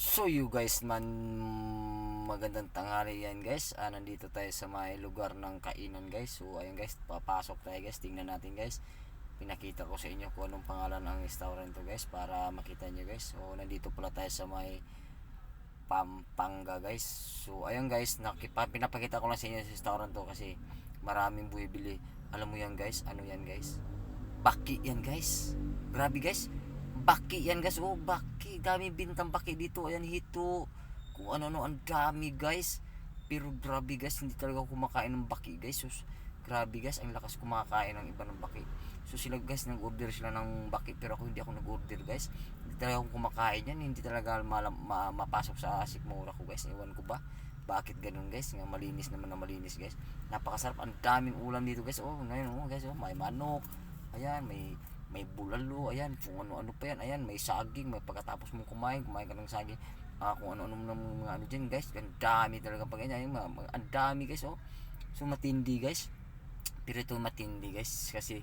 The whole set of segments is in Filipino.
So you guys man magandang tanghali yan guys. Ah, nandito tayo sa may lugar ng kainan guys. So ayun guys, papasok tayo guys. Tingnan natin guys. Pinakita ko sa inyo kung anong pangalan ng restaurant to guys para makita nyo guys. So nandito pala tayo sa may Pampanga guys. So ayun guys, nakipa, pinapakita ko lang sa inyo sa restaurant to kasi maraming buibili. Alam mo yan guys, ano yan guys? Baki yan guys. Grabe guys. Baki yan guys. Oh, baki. Dami bintang baki dito. Ayan, hito. Kung ano-ano. Ang dami guys. Pero grabe guys. Hindi talaga kumakain ng baki guys. So, grabe guys. Ang lakas kumakain ng iba ng baki. So sila guys, nag-order sila ng baki. Pero ako hindi ako nag-order guys. Hindi talaga ako kumakain yan. Hindi talaga malam, ma, mapasok sa sikmura ko guys. Iwan ko ba? Bakit ganun guys? Nga malinis naman na malinis guys. Napakasarap. Ang daming ulam dito guys. Oh, ngayon oh, guys. Oh, may manok. Ayan, may may bulalo, ayan, kung ano-ano pa yan, ayan, may saging, may pagkatapos mong kumain, kumain ka ng saging, ah, kung ano-ano ng mga ano dyan, guys, ang dami talaga pag ganyan, ang dami, guys, oh, so matindi, guys, pero ito matindi, guys, kasi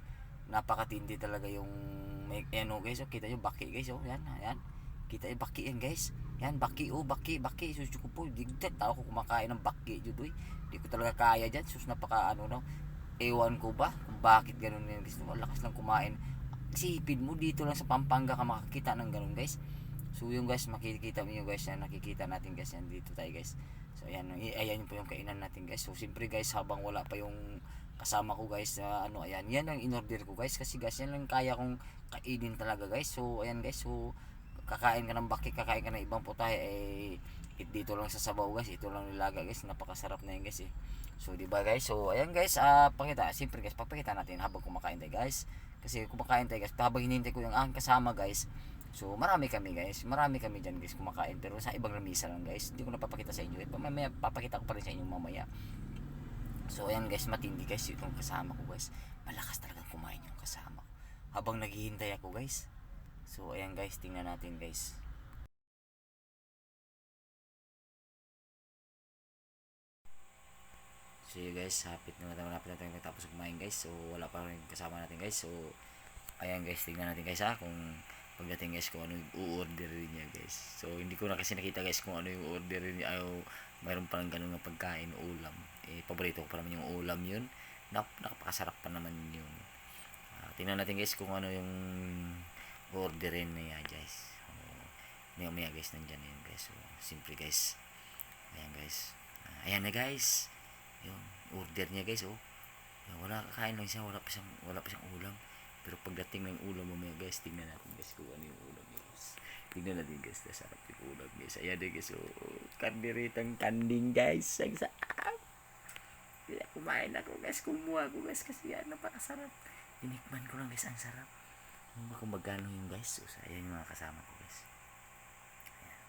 napakatindi talaga yung, may, ayan, oh, guys, oh, kita nyo, baki, guys, oh, yan, ayan, kita yung baki yan, guys, yan, baki, oh, baki, baki, sus, ko po, digdat, tao ko kumakain ng baki, jud, uy, di ko talaga kaya dyan, sus, napaka, ano, no, ewan ko ba kung bakit ganun yan guys malakas lang kumain isipin mo dito lang sa Pampanga ka makakita ng ganun guys. So yung guys makikita mo guys. Na nakikita natin guys. Yan dito tayo guys. So ayan ayan po yung kainan natin guys. So siyempre guys habang wala pa yung kasama ko guys na ano ayan yan ang inorder ko guys. Kasi guys yan lang kaya kong kainin talaga guys. So ayan guys. So kakain ka ng baki kakain ka ng ibang putahe eh it dito lang sa sabaw guys. Ito lang nilaga guys. Napakasarap na yan guys eh. So di ba guys? So ayan guys ah pakita siyempre guys papakita natin habang kumakain tayo guys kasi kumakain tayo guys. Habang hinihintay ko yung aking kasama guys. So marami kami guys. Marami kami dyan guys kumakain. Pero sa ibang lamisa lang guys. Hindi ko napapakita sa inyo. Mamaya papakita ko pa rin sa inyo mamaya. So ayan guys. Matindi guys itong kasama ko guys. Malakas talaga kumain yung kasama habang naghihintay ako guys. So ayan guys. Tingnan natin guys So yun guys, hapit na malapit na tayo matapos kumain guys. So wala pa rin kasama natin guys. So ayan guys, tingnan natin guys ha kung pagdating guys kung ano yung u-order niya guys. So hindi ko na kasi nakita guys kung ano yung order niya. Ayaw, mayroon pa lang ganun na pagkain, ulam. Eh, paborito ko pa naman yung ulam yun. Nak nakapakasarap pa naman yun. Ah, tingnan natin guys kung ano yung orderin niya guys. So, maya maya guys, nandyan na yun guys. So, simple guys. Ayan guys. Ah, ayan na guys yung order niya guys oh. Yan, wala kakain lang siya wala pa siyang wala pa siyang ulam. Pero pagdating ng ulam mamaya guys tingnan natin guys kung ano yung ulam guys. Tingnan natin guys nasarap yung ulam guys ayan na guys oh kandiritang kanding guys. Ang sarap. Kaya kumain ako guys kumuha ako guys kasi yan napakasarap. Tinikman ko lang guys ang sarap. Hindi ko magkano yung guys so ayan yung mga kasama ko guys. Ayan.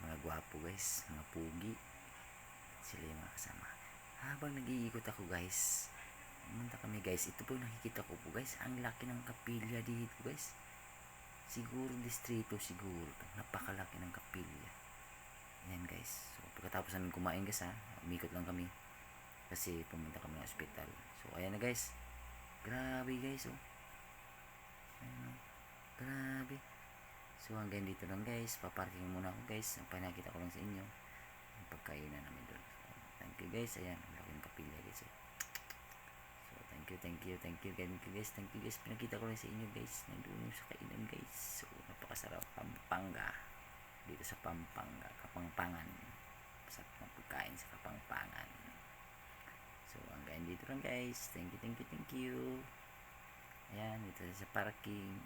Mga gwapo guys mga pugi. Sila yung mga kasama habang nag-iikot ako guys pumunta kami guys. Ito po nakikita ko po guys. Ang laki ng kapilya dito guys. Siguro distrito siguro napakalaki ng kapilya. Yan guys. So pagkatapos namin kumain guys ha umikot lang kami. Kasi pumunta kami ng hospital so ayan na guys. Grabe guys oh. Ayan, oh. grabe. So hanggang dito lang guys. Paparking muna ako guys. Ang panakita ko lang sa inyo. Ang pagkainan namin doon you guys. Ayan ang laking kapilya guys oh. so thank you thank you thank you thank you guys. Thank you guys. Pinakita ko lang sa inyo guys. Nandun sa kainan guys. So napakasarap. Pampanga. Dito sa Pampanga. Kapangpangan. Masarap ng pagkain sa Kapangpangan. So hanggang dito lang guys. Thank you thank you thank you. Ayan dito sa parking